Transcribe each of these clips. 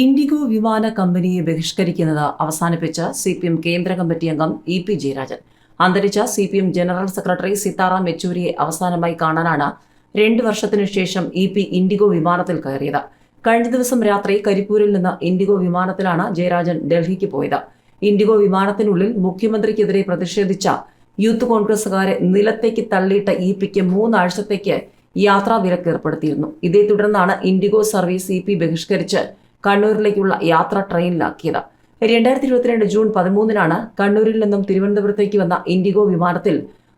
IndiGo വിമാന കമ്പനിയെ ബഹിഷ്കരിക്കുന്നത് അവസാനിപ്പിച്ച സി പി എം കേന്ദ്ര കമ്മിറ്റി അംഗം ഇ പി ജയരാജൻ. അന്തരിച്ച C P M general secretary Sitaram യെച്ചൂരിയെ അവസാനമായി കാണാനാണ് രണ്ടു വർഷത്തിനു ശേഷം ഇ പി ഇൻഡിഗോ വിമാനത്തിൽ കയറിയത്. കഴിഞ്ഞ ദിവസം രാത്രി കരിപ്പൂരിൽ നിന്ന് ഇൻഡിഗോ വിമാനത്തിലാണ് ജയരാജൻ ഡൽഹിക്ക് പോയത്. ഇൻഡിഗോ വിമാനത്തിനുള്ളിൽ മുഖ്യമന്ത്രിക്കെതിരെ പ്രതിഷേധിച്ച യൂത്ത് കോൺഗ്രസുകാരെ നിലത്തേക്ക് തള്ളിയിട്ട ഇ പിക്ക് മൂന്നാഴ്ചത്തേക്ക് യാത്രാ വിലക്ക് ഏർപ്പെടുത്തിയിരുന്നു. ഇതേ തുടർന്നാണ് ഇൻഡിഗോ സർവീസ് ഇ പി ബഹിഷ്കരിച്ച് കണ്ണൂരിലേക്കുള്ള യാത്ര ട്രെയിനിലാക്കിയത്. രണ്ടായിരത്തി ഇരുപത്തിരണ്ട് ജൂൺ പതിമൂന്നിനാണ് കണ്ണൂരിൽ നിന്നും തിരുവനന്തപുരത്തേക്ക് വന്ന ഇൻഡിഗോ വിമാനത്തിൽ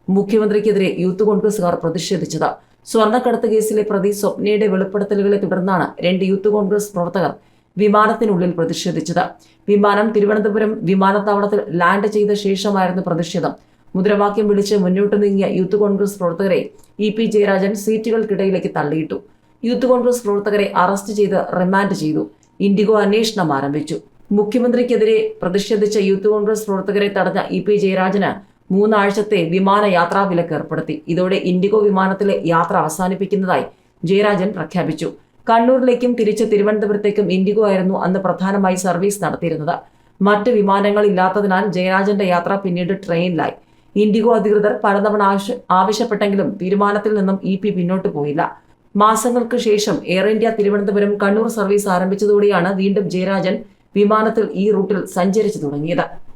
മുഖ്യമന്ത്രിക്കെതിരെ യൂത്ത് കോൺഗ്രസുകാർ പ്രതിഷേധിച്ചത്. സ്വർണക്കടത്ത് കേസിലെ പ്രതി സ്വപ്നയുടെ വെളിപ്പെടുത്തലുകളെ തുടർന്നാണ് രണ്ട് യൂത്ത് കോൺഗ്രസ് പ്രവർത്തകർ വിമാനത്തിനുള്ളിൽ പ്രതിഷേധിച്ചത്. വിമാനം തിരുവനന്തപുരം വിമാനത്താവളത്തിൽ ലാൻഡ് ചെയ്ത ശേഷമായിരുന്നു പ്രതിഷേധം. മുദ്രാവാക്യം വിളിച്ച് മുന്നോട്ട് നീങ്ങിയ യൂത്ത് കോൺഗ്രസ് പ്രവർത്തകരെ ഇ പി ജയരാജൻ സീറ്റുകൾക്കിടയിലേക്ക് തള്ളിയിട്ടു. യൂത്ത് കോൺഗ്രസ് പ്രവർത്തകരെ അറസ്റ്റ് ചെയ്ത് റിമാൻഡ് ചെയ്തു. ഇൻഡിഗോ അന്വേഷണം ആരംഭിച്ചു. മുഖ്യമന്ത്രിക്കെതിരെ പ്രതിഷേധിച്ച യൂത്ത് കോൺഗ്രസ് പ്രവർത്തകരെ തടഞ്ഞ ഇ പി ജയരാജന് മൂന്നാഴ്ചത്തെ വിമാന യാത്രാ വിലക്ക് ഏർപ്പെടുത്തി. ഇതോടെ ഇൻഡിഗോ വിമാനത്തിലെ യാത്ര അവസാനിപ്പിക്കുന്നതായി ജയരാജൻ പ്രഖ്യാപിച്ചു. കണ്ണൂരിലേക്കും തിരിച്ച് തിരുവനന്തപുരത്തേക്കും ഇൻഡിഗോ ആയിരുന്നു അന്ന് പ്രധാനമായി സർവീസ് നടത്തിയിരുന്നത്. മറ്റ് വിമാനങ്ങൾ ഇല്ലാത്തതിനാൽ ജയരാജന്റെ യാത്ര പിന്നീട് ട്രെയിനിലായി. ഇൻഡിഗോ അധികൃതർ പലതവണ ആവശ്യപ്പെട്ടെങ്കിലും തീരുമാനത്തിൽ നിന്നും ഇ പി പിന്നോട്ട് പോയില്ല. മാസങ്ങൾക്ക് ശേഷം air India Thiruvananthapuram Kannur service ആരംഭിച്ചതോടെയാണ് വീണ്ടും ജയരാജൻ വിമാനത്തിൽ ഈ റൂട്ടിൽ സഞ്ചരിച്ചു തുടങ്ങിയത്.